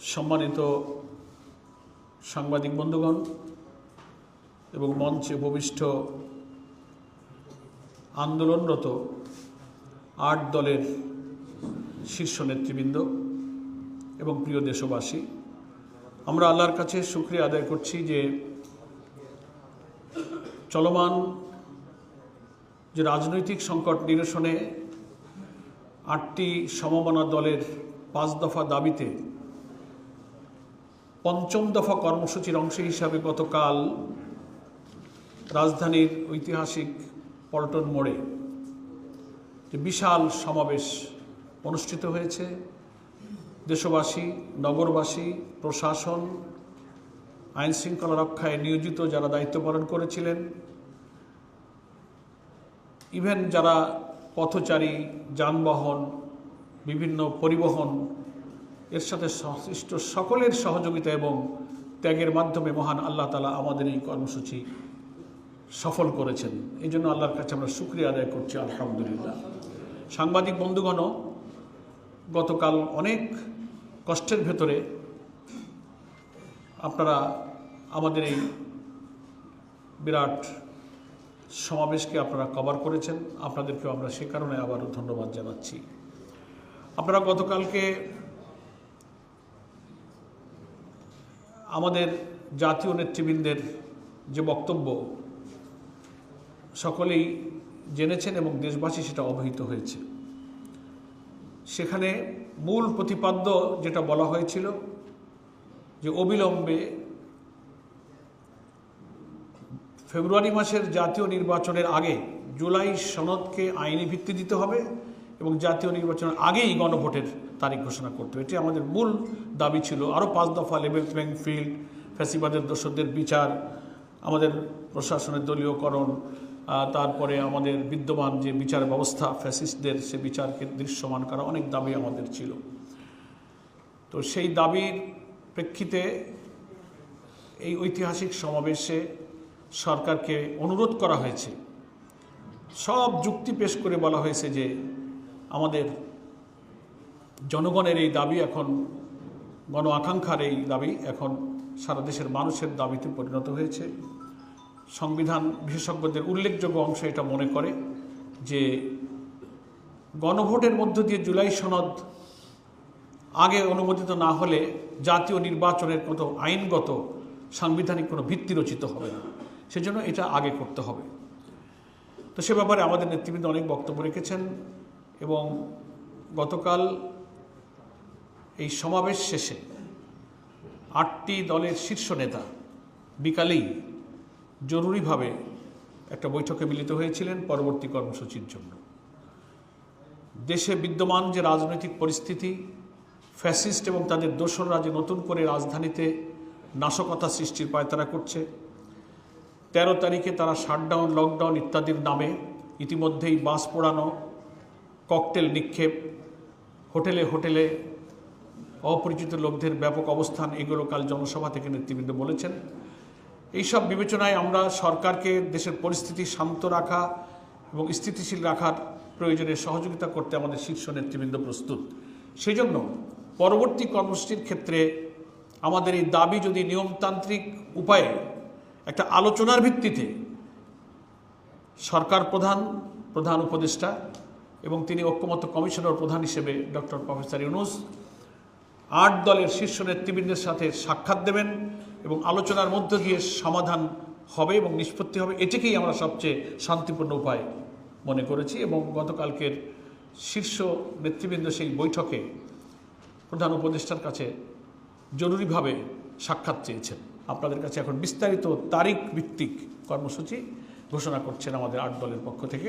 সম্মানিত সাংবাদিক বন্ধুগণ এবং মঞ্চে উপবিষ্ট আন্দোলনরত আট দলের শীর্ষ নেতৃবৃন্দ এবং প্রিয় দেশবাসী, আমরা আল্লাহর কাছে শুক্রিয়া আদায় করছি যে চলমান যে রাজনৈতিক সংকট নিরসনে আটটি সমমনা দলের পাঁচ দফা দাবিতে পঞ্চম দফা কর্মসূচির অংশ হিসাবে গতকাল রাজধানীর ঐতিহাসিক পল্টন মোড়ে যে বিশাল সমাবেশ অনুষ্ঠিত হয়েছে, দেশবাসী, নগরবাসী, প্রশাসন, আইন শৃঙ্খলা রক্ষায় নিয়োজিত যারা দায়িত্ব পালন করেছিলেন, ইভেন যারা পথচারী, যানবাহন, বিভিন্ন পরিবহন এর সাথে সংশ্লিষ্ট সকলের সহযোগিতা এবং ত্যাগের মাধ্যমে মহান আল্লাহ তালা আমাদের এই কর্মসূচি সফল করেছেন। এই জন্য আল্লাহর কাছে আমরা শুক্রিয়া আদায় করছি, আলহামদুলিল্লাহ। সাংবাদিক বন্ধুগণও গতকাল অনেক কষ্টের ভেতরে আপনারা আমাদের এই বিরাট সমাবেশকে আপনারা কভার করেছেন। আপনাদেরকেও আমরা সে কারণে আবারও ধন্যবাদ জানাচ্ছি। আপনারা গতকালকে আমাদের জাতীয় নেতৃবৃন্দের যে বক্তব্য, সকলেই জেনেছেন এবং দেশবাসী সেটা অবহিত হয়েছে। সেখানে মূল প্রতিপাদ্য যেটা বলা হয়েছিল যে অবিলম্বে ফেব্রুয়ারি মাসের জাতীয় নির্বাচনের আগে জুলাই সনদকে আইনি ভিত্তি দিতে হবে। এবং জাতীয় নির্বাচনের আগেই গণভোটের তারিখ ঘোষণা করতে হবে। এটি আমাদের মূল দাবি ছিল। আরও পাঁচ দফা লেভেল প্লেইং ফিল্ড, ফ্যাসিবাদের দোষদের বিচার, আমাদের প্রশাসনের দলীয়করণ তারপরে আমাদের বিদ্যমান যে বিচার ব্যবস্থা, ফ্যাসিস্টদের সে বিচারকে দৃশ্যমান করা অনেক দাবি আমাদের ছিল। তো সেই দাবির প্রেক্ষিতে এই ঐতিহাসিক সমাবেশে সরকারকে অনুরোধ করা হয়েছে। সব যুক্তি পেশ করে বলা হয়েছে যে আমাদের জনগণের এই দাবি এখন, গণ আকাঙ্ক্ষার এই দাবি এখন সারা দেশের মানুষের দাবিতে পরিণত হয়েছে। সংবিধান বিশেষজ্ঞদের উল্লেখযোগ্য অংশ এটা মনে করে যে গণভোটের মধ্য দিয়ে জুলাই সনদ আগে অনুমোদিত না হলে জাতীয় নির্বাচনের মতো আইনগত, সাংবিধানিক কোনো ভিত্তি রচিত হবে না। সেজন্য এটা আগে করতে হবে। তো সে ব্যাপারে আমাদের নেতৃবৃন্দ অনেক বক্তব্য রেখেছেন। এবং গতকাল এই সমাবেশ শেষে আটটি দলের শীর্ষ নেতা বিকালেই জরুরিভাবে একটা বৈঠকে মিলিত হয়েছিলেন পরবর্তী কর্মসূচির জন্য। দেশে বিদ্যমান যে রাজনৈতিক পরিস্থিতি, ফ্যাসিস্ট এবং তাদের দোসররা যে নতুন করে রাজধানীতে নাশকতা সৃষ্টির পায়তারা করছে, তেরো তারিখে তারা শাটডাউন, লকডাউন ইত্যাদির নামে ইতিমধ্যেই বাস পোড়ানো ককটেল নিক্ষেপ, হোটেলে হোটেলে অপরিচিত লোকদের ব্যাপক অবস্থান, এগুলো কাল জনসভা থেকে নেতৃবৃন্দ বলেছেন। এইসব বিবেচনায় আমরা সরকারকে দেশের পরিস্থিতি শান্ত রাখা এবং স্থিতিশীল রাখার প্রয়োজনে সহযোগিতা করতে আমাদের শীর্ষ নেতৃবৃন্দ প্রস্তুত। সেই জন্য পরবর্তী কর্মসূচির ক্ষেত্রে আমাদের এই দাবি যদি নিয়মতান্ত্রিক উপায়ে একটা আলোচনার ভিত্তিতে সরকার প্রধান প্রধান উপদেষ্টা এবং তিনি ঐক্যমত্য কমিশনার প্রধান হিসেবে ডক্টর প্রফেসর ইউনুস আট দলের শীর্ষ নেতৃবৃন্দের সাথে সাক্ষাৎ দেবেন এবং আলোচনার মধ্য দিয়ে সমাধান হবে এবং নিষ্পত্তি হবে। এটিকেই আমরা সবচেয়ে শান্তিপূর্ণ উপায় মনে করেছি এবং গতকালকের শীর্ষ নেতৃবৃন্দ সেই বৈঠকে প্রধান উপদেষ্টার কাছে জরুরিভাবে সাক্ষাৎ চেয়েছেন। আপনাদের কাছে এখন বিস্তারিত তারিখ ভিত্তিক কর্মসূচি ঘোষণা করছেন আমাদের আট দলের পক্ষ থেকে।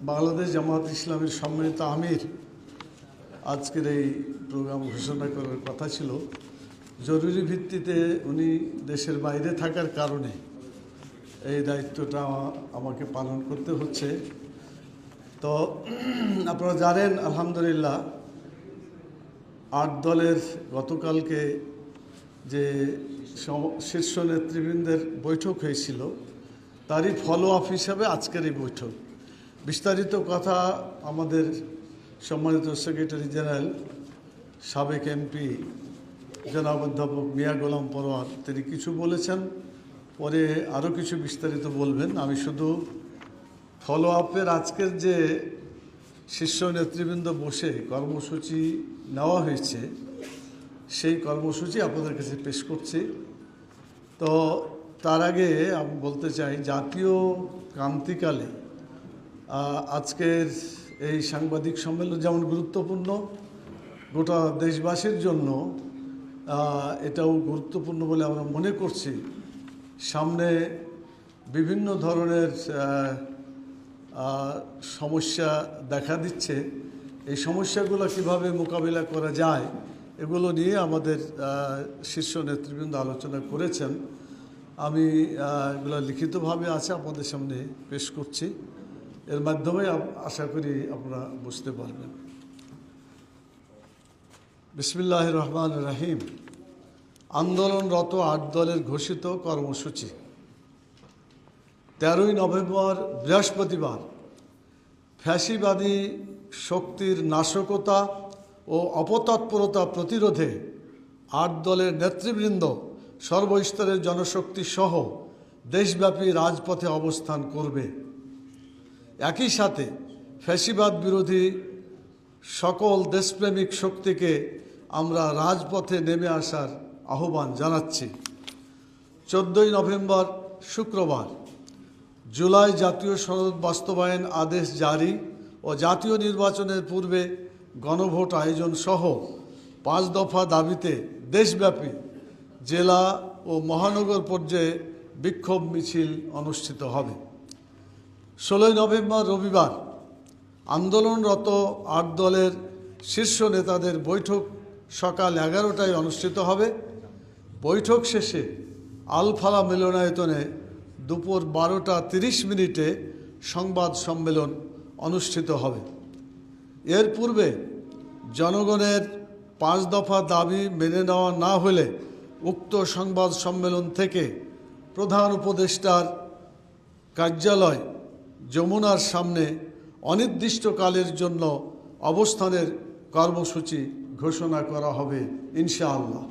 বাংলাদেশ জামাত ইসলামের সম্মানিত আমির, আজকের এই প্রোগ্রাম ঘোষণা করার কথা ছিল। জরুরি ভিত্তিতে উনি দেশের বাইরে থাকার কারণে এই দায়িত্বটা আমাকে পালন করতে হচ্ছে। তো আপনারা জানেন, আলহামদুলিল্লাহ, আট দলের গতকালকে যে শীর্ষ নেতৃবৃন্দের বৈঠক হয়েছিল, তারই ফলো আপ হিসাবে আজকের এই বৈঠক। বিস্তারিত কথা আমাদের সম্মানিত সেক্রেটারি জেনারেল, সাবেক এমপি জনাব অধ্যাপক মিয়া গোলাম পরোয়ার, তিনি কিছু বলেছেন, পরে আরও কিছু বিস্তারিত বলবেন। আমি শুধু ফলো আপের আজকের যে শীর্ষ নেতৃবৃন্দ বসে কর্মসূচি নেওয়া হয়েছে, সেই কর্মসূচি আপনাদের কাছে পেশ করছি। তো তার আগে আমি বলতে চাই, জাতীয় ক্রান্তিকালে আজকের এই সাংবাদিক সম্মেলন যেমন গুরুত্বপূর্ণ, গোটা দেশবাসীর জন্য এটাও গুরুত্বপূর্ণ বলে আমরা মনে করছি। সামনে বিভিন্ন ধরনের সমস্যা দেখা দিচ্ছে। এই সমস্যাগুলো কীভাবে মোকাবিলা করা যায়, এগুলো নিয়ে আমাদের শীর্ষ নেতৃবৃন্দ আলোচনা করেছেন। আমি এগুলো লিখিতভাবে আছে, আপনাদের সামনে পেশ করছি। এর মাধ্যমে আশা করি আপনারা বুঝতে পারবেন। বিসমিল্লাহ রহমান রাহিম। আন্দোলনরত আট দলের ঘোষিত কর্মসূচি। তেরোই নভেম্বর, বৃহস্পতিবার, ফ্যাসিবাদী শক্তির নাশকতা ও অপতৎপরতা প্রতিরোধে আট দলের নেতৃবৃন্দ, সর্বস্তরের জনশক্তি সহ দেশব্যাপী রাজপথে অবস্থান করবে। একই সাথে ফ্যাসিবাদ বিরোধী সকল দেশপ্রেমিক শক্তিকে আমরা রাজপথে নেমে আসার আহ্বান জানাচ্ছি। চোদ্দোই নভেম্বর শুক্রবার, জুলাই জাতীয় সনদ বাস্তবায়ন আদেশ জারি ও জাতীয় নির্বাচনের পূর্বে গণভোট আয়োজন সহ পাঁচ দফা দাবিতে দেশব্যাপী জেলা ও মহানগর পর্যায়ে বিক্ষোভ মিছিল অনুষ্ঠিত হবে। ষোলোই নভেম্বর রবিবার আন্দোলনরত আট দলের শীর্ষ নেতাদের বৈঠক সকাল এগারোটায় অনুষ্ঠিত হবে। বৈঠক শেষে আলফালা মিলনায়তনে দুপুর বারোটা তিরিশ মিনিটে সংবাদ সম্মেলন অনুষ্ঠিত হবে। এর পূর্বে জনগণের পাঁচ দফা দাবি মেনে নেওয়া না হলে উক্ত সংবাদ সম্মেলন থেকে প্রধান উপদেষ্টার কার্যালয় যমুনার সামনে অনির্দিষ্টকালের জন্য অবস্থানের কর্মসূচি ঘোষণা করা হবে ইনশাআল্লাহ।